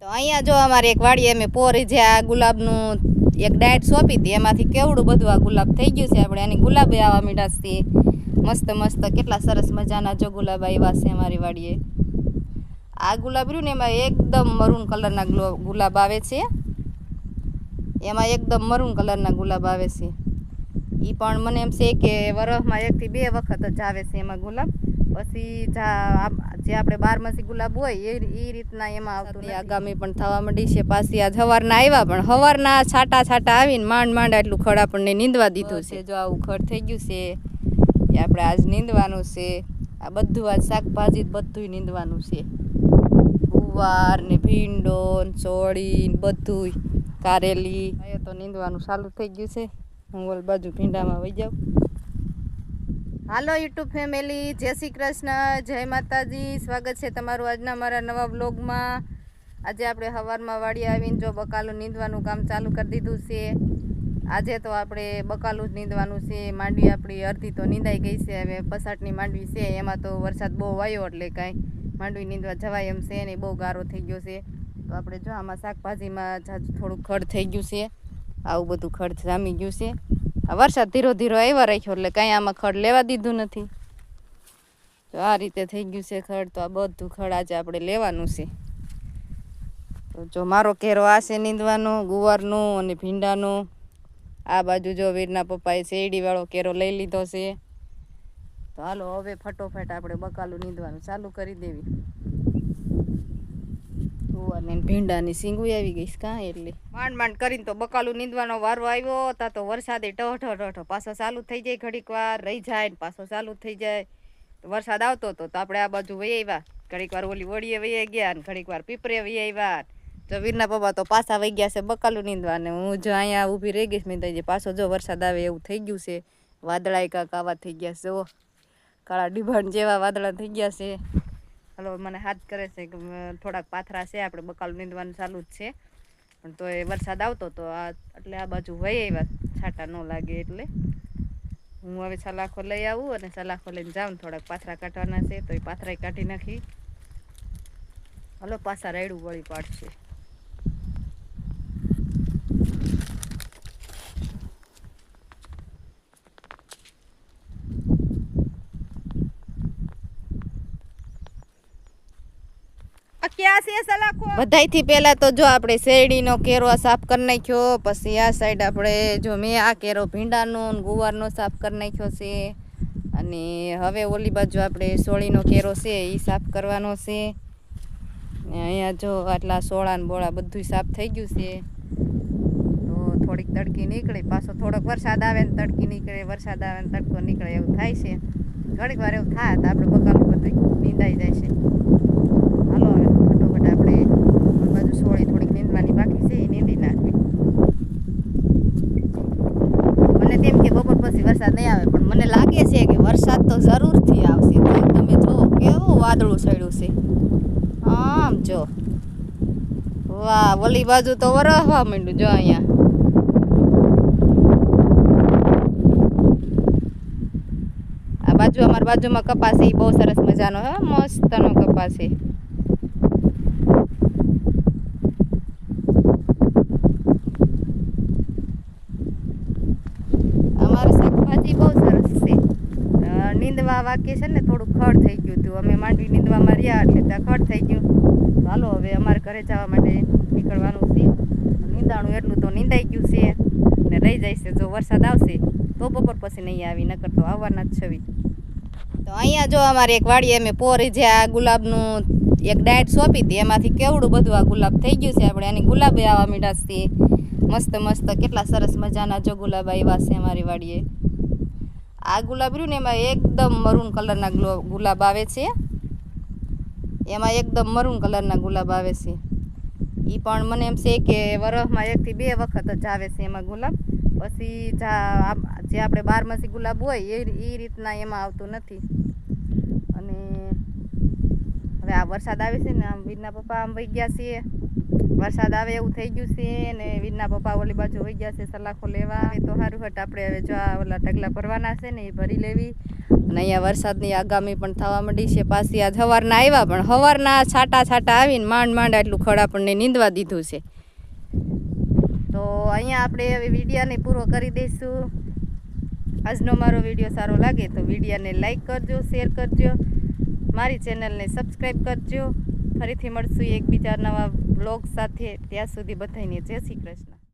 તો અહીંયા જો અમારે એક વાડી અમે પોરી જે આ ગુલાબનું એક ડાયટ સોંપી હતી, એમાંથી કેવડું બધું આ ગુલાબ થઈ ગયું છે આપણે. એની ગુલાબે આવવા મીઠા છે. મસ્ત મસ્ત, કેટલા સરસ મજાના જો ગુલાબ આવ્યા છે અમારી વાડીએ. આ ગુલાબ રહ્યું ને એમાં એકદમ મરૂન કલરના ગ્લો- ગુલાબ આવે છે. એમાં એકદમ મરૂન કલરના ગુલાબ આવે છે. એ પણ મને એમ છે કે વરસમાં એકથી બે વખત જ આવે છે એમાં ગુલાબ. પછી જા- આપણે બારમાસી ગુલાબ હોય એ એ રીતના એમાં આવતું આગામી પણ થવા માંડી છે. પાછી આજ સવારના આવ્યા પણ સવારના છાટા છાટા આવીને માંડ માંડ આટલું ખડ આપણને નીંદવા દીધું છે. જો આવું ખડ થઈ ગયું છે એ આપણે આજ નીંદવાનું છે. આ બધું આજ શાકભાજી બધું નીંદવાનું છે. ગુવાર ને ભીંડો ને ચોળી ને બધુંય. કારેલી. એ તો નીંદવાનું ચાલુ થઈ ગયું છે. હું ઓલ બાજુ ભીંડામાં વહી જાઉં. હાલો યુટ્યુબ ફેમિલી, જય શ્રી કૃષ્ણ, જય માતાજી. સ્વાગત છે તમારું આજના મારા નવા બ્લોગમાં આજે આપણે સવારમાં વાડી આવીને જો બકાલું નીંદવાનું કામ ચાલુ કરી દીધું છે. આજે તો આપણે બકાલું જ નીંદવાનું છે. માંડવી આપણી અડધી તો નીંદાઈ ગઈ છે. હવે પસાટની માંડવી છે. એમાં તો વરસાદ બહુ વાયો એટલે કાંઈ માંડવી નીંદવા જવાય એમ છે નહીં બહુ ગારો થઈ ગયો છે. તો આપણે જો આમાં શાકભાજીમાં જાજુ થોડુંક ખડ થઈ ગયું છે. આવું બધું ખડ જામી ગયું છે. વરસાદ ધીરો ધીરો આવ્યા રાખ્યો એટલે કાંઈ આમાં ખડ લેવા દીધું નથી. તો આ રીતે થઈ ગયું છે ખડ, તો આ બધું ખડ આજે આપણે લેવાનું છે. તો જો મારો કેરો આ છે નીંદવાનો, ગુવારનું અને ભીંડાનું. આ બાજુ જો વીરના પપ્પાએ શેરડીવાળો કેરો લઈ લીધો છે. તો હાલો હવે ફટોફટ આપણે બકાલું નીંદવાનું ચાલુ કરી દેવી. ગુવારની ભીંડાની સીંગું આવી ગઈ છે કાં એટલે. માંડ માંડ કરીને તો બકાલું નીંદવાનો વારો આવ્યો તા તો વરસાદે ઢહ ઢહ પાછો ચાલુ થઈ જાય ઘડીક વાર, રહી જાય ને પાછો ચાલુ થઈ જાય. વરસાદ આવતો હતો તો આપણે આ બાજુ વહી આવ્યા. ઘડીક વાર ઓલી વળીએ વહી ગયા ને ઘડીક વાર પીપરે વહી આવ્યા તો વીરના પપ્પા તો પાછા વહી ગયા છે બકાલું નીંદવા ને હું જો અહીંયા ઊભી રહી ગઈશ મેં તો પાછો જો વરસાદ આવે એવું થઈ ગયું છે. વાદળાય કાંક આવા થઈ ગયા છે, જો. કાળા ડિભાણ જેવા વાદળા થઈ ગયા છે. હલો, મને હાથ કરે છે કે થોડાક પાથરા છે, આપણે બકાલ નીંદવાનું ચાલુ જ છે. પણ તો એ વરસાદ આવતો તો આ, એટલે આ બાજુ હોય એવા છાંટા ન લાગે એટલે. હું હવે સલાખો લઈ આવું અને સલાખો લઈને જાઉં, થોડાક પાથરા કાઢવાના છે, તો એ પાથરાય કાઢી નાખી. હલો, પાછા રાયડું વળી પાડશે. બધાયથી પહેલા તો જો આપણે શેરડીનો કેરો સાફ કરી નાખ્યો, પછી આ સાઈડ આપણે જો મેં આ કેરો ભીંડાનો ગુવારનો સાફ કરી નાખ્યો છે. અને હવે ઓલી બાજુ આપણે સોળીનો કેરો છે એ સાફ કરવાનો છે. અહીંયા જો આટલા સોળા ને બોળા બધું સાફ થઈ ગયું છે. તો થોડીક તડકી નીકળે, પાછો થોડોક વરસાદ આવે ને તડકી નીકળે, વરસાદ આવે ને તડકો નીકળે એવું થાય છે. ઘણીક વાર એવું થાય તો આપણે બકાલું બધું નીંદાઈ જાય છે હાલો હવે ફટોફટ આપણે ઓલી બાજુ સોળી થોડીક નીંદવાની બાકી છે એ નીંદી નાખવી મને તેમ કે બપોર પછી વરસાદ નહીં આવે. પણ મને લાગે છે કે વરસાદ તો જરૂરથી આવશે. તમે જો કેવું વાદળું ચડ્યું છે. આમ જો. વાહ વલી બાજુ તો વરસવા માંડ્યું, જો અહીંયા. આ બાજુ, અમારી બાજુમાં કપાસ એ બહુ સરસ મજાનો, હે, મસ્તનો કપાસ છે. અમારે બહુ સરસ છે. નીંદવા વાકે છે ને થોડું ખડ થઈ ગયું હતું. અમે માંડવી નીંદવામાં રહ્યા એટલે ત્યાં ખડ થઈ ગયું. હાલો, હવે અમારે ઘરે જવા માટે નીકળવાનું છે. નીંદાણું એટલું તો નીંદાઈ ગયું છે. ને રહી જાય છે, જો વરસાદ આવશે, તો બપોર પછી નહીં આવી, નકર તો આવવાના જ છવી. તો અહીંયા જો અમારે એક વાડીએ અમે પોરી જે આ ગુલાબનું એક ડાયટ સોંપી હતી, એમાંથી કેવડું બધું આ ગુલાબ થઈ ગયું છે. આપણે એની ગુલાબે આવા મીઠા છીએ. મસ્ત મસ્ત, કેટલા સરસ મજાના જો ગુલાબ આવ્યા છે અમારી વાડીએ. આ ગુલાબ રહ્યું ને એમાં એકદમ મરૂન કલરના ગ્લો- ગુલાબ આવે છે. એમાં એકદમ મરૂન કલરના ગુલાબ આવે છે. એ પણ મને એમ છે કે વરસમાં એકથી બે વખત જ આવે છે એમાં ગુલાબ. પછી જે આપણે બારમાસી ગુલાબ હોય, એ એ રીતના એમાં આવતું નથી. અને હવે આ વરસાદ આવે છે ને, આમ વીરના પપ્પા આમ વહી ગયા છીએ. વરસાદ આવે એવું થઈ ગયું છે ને વીરના પપ્પા ઓલી બાજુ હોઈ ગયા છે સલાખો લેવા. હવે તો સારું હટ, આપણે હવે જો આ ઓલા ઢગલા ભરવાના છે ને એ ભરી લેવી. અને અહીંયા વરસાદની આગામી પણ થવા માંડી છે. પાછી આજ સવારના આવ્યા, પણ સવારના છાટા છાટા આવીને માંડ માંડ આટલું ખડ આપણને નીંદવા દીધું છે. તો અહીંયા આપણે હવે વિડીયાને પૂરો કરી દઈશું. આજનો મારો વીડિયો સારો લાગે તો વિડીયાને લાઇક કરજો, શેર કરજો. મારી ચેનલને સબસ્ક્રાઈબ કરજો. ફરીથી મળશું એકબીજા નવા બ્લોગ સાથે ત્યાં સુધી બધાને જય શ્રી કૃષ્ણ.